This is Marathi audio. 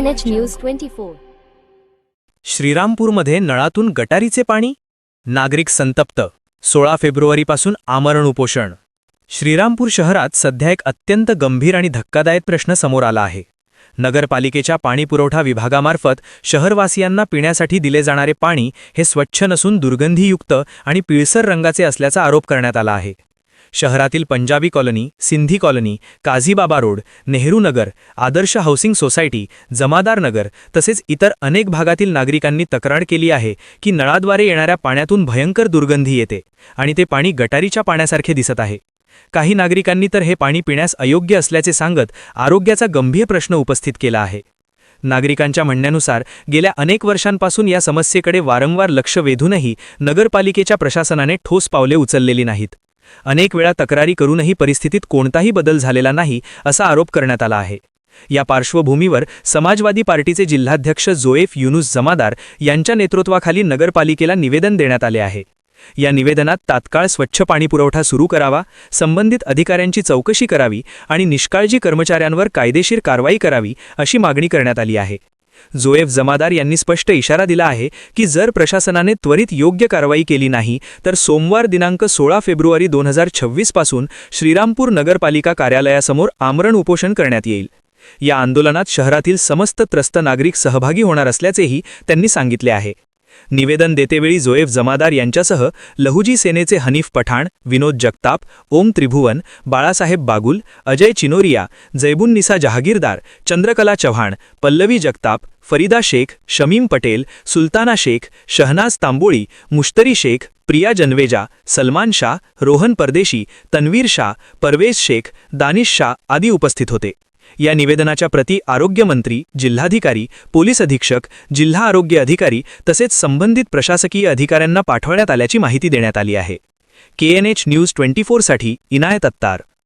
KNH News 24. श्रीरामपूरमध्ये नळातून गटारीचे पाणी? नागरिक संतप्त. सोळा फेब्रुवारीपासून आमरण उपोषण. श्रीरामपूर शहरात सध्या एक अत्यंत गंभीर आणि धक्कादायक प्रश्न समोर आला आहे. नगरपालिकेच्या पाणीपुरवठा विभागामार्फत शहरवासियांना पिण्यासाठी दिले जाणारे पाणी हे स्वच्छ नसून दुर्गंधीयुक्त आणि पिळसर रंगाचे असल्याचा आरोप करण्यात आला आहे. शहरातील Punjabi colony Sindhi colony Kazibaba road Nehru Nagar Adarsh housing society Jamadar Nagar तसेच इतर अनेक भागातील नागरिकांनी तक्रार केली आहे की नळाद्वारे येणाऱ्या पाण्यातून भयंकर दुर्गंधी येते आणि ते पाणी गटारीच्या पाण्यासारखे दिसत आहे. काही नागरिकांनी तर हे पाणी पिण्यास अयोग्य असल्याचे सांगत आरोग्याचा गंभीर प्रश्न उपस्थित केला आहे. नागरिकांच्या म्हणण्यानुसार गेल्या अनेक वर्षांपासून या समस्येकडे वारंवार लक्ष वेधूनही नगरपालिकेच्या प्रशासनाने ठोस पावले उचललेली नाहीत. अनेक वेळा तक्रारी करूनही परिस्थितीत कोणताही बदल झालेला नाही असा आरोप करण्यात आला आहे. या पार्श्वभूमीवर समाजवादी पार्टीचे जिल्हाध्यक्ष जोएफ युनुस जमादार यांच्या नेतृत्वाखाली नगरपालिकेला निवेदन देण्यात आले आहे. या निवेदनात तात्काळ स्वच्छ पाणीपुरवठा सुरू करावा संबंधित अधिकाऱ्यांची चौकशी करावी आणि निष्काळजी कर्मचाऱ्यांवर कायदेशीर कारवाई करावी अशी मागणी करण्यात आली आहे. जोएफ जमादार यांनी स्पष्ट इशारा दिला आहे की जर प्रशासनाने त्वरित योग्य कारवाई केली नाही तर सोमवार दिनांक सोळा फेब्रुवारी दोन हजार छव्वीसपासून श्रीरामपूर नगरपालिका कार्यालयासमोर आमरण उपोषण करण्यात येईल. या आंदोलनात शहरातील समस्त त्रस्त नागरिक सहभागी होणार असल्याचेही त्यांनी सांगितले आहे. निवेदन देतेवेळी जोएफ जमादार यांच्यासह लहुजी सेनेचे हनीफ पठाण विनोद जगताप ओम त्रिभुवन बाळासाहेब बागुल अजय चिनोरिया जैबुन्निसा जहागीरदार चंद्रकला चव्हाण पल्लवी जगताप फरीदा शेख शमीम पटेल सुलताना शेख शहनाज तांबोळी मुश्तरी शेख प्रिया जनवेजा सलमान शाह रोहन परदेशी तन्वीर शाह परवेज शेख दानिश शाह आदी उपस्थित होते. या निवेदनाच्या प्रती आरोग्यमंत्री जिल्हाधिकारी पोलीस अधीक्षक जिल्हा आरोग्य अधिकारी तसेच संबंधित प्रशासकीय अधिकाऱ्यांना पाठवण्यात आल्याची माहिती देण्यात आली आहे. केएनएच न्यूज ट्वेंटी फोरसाठी इनायत अत्तार.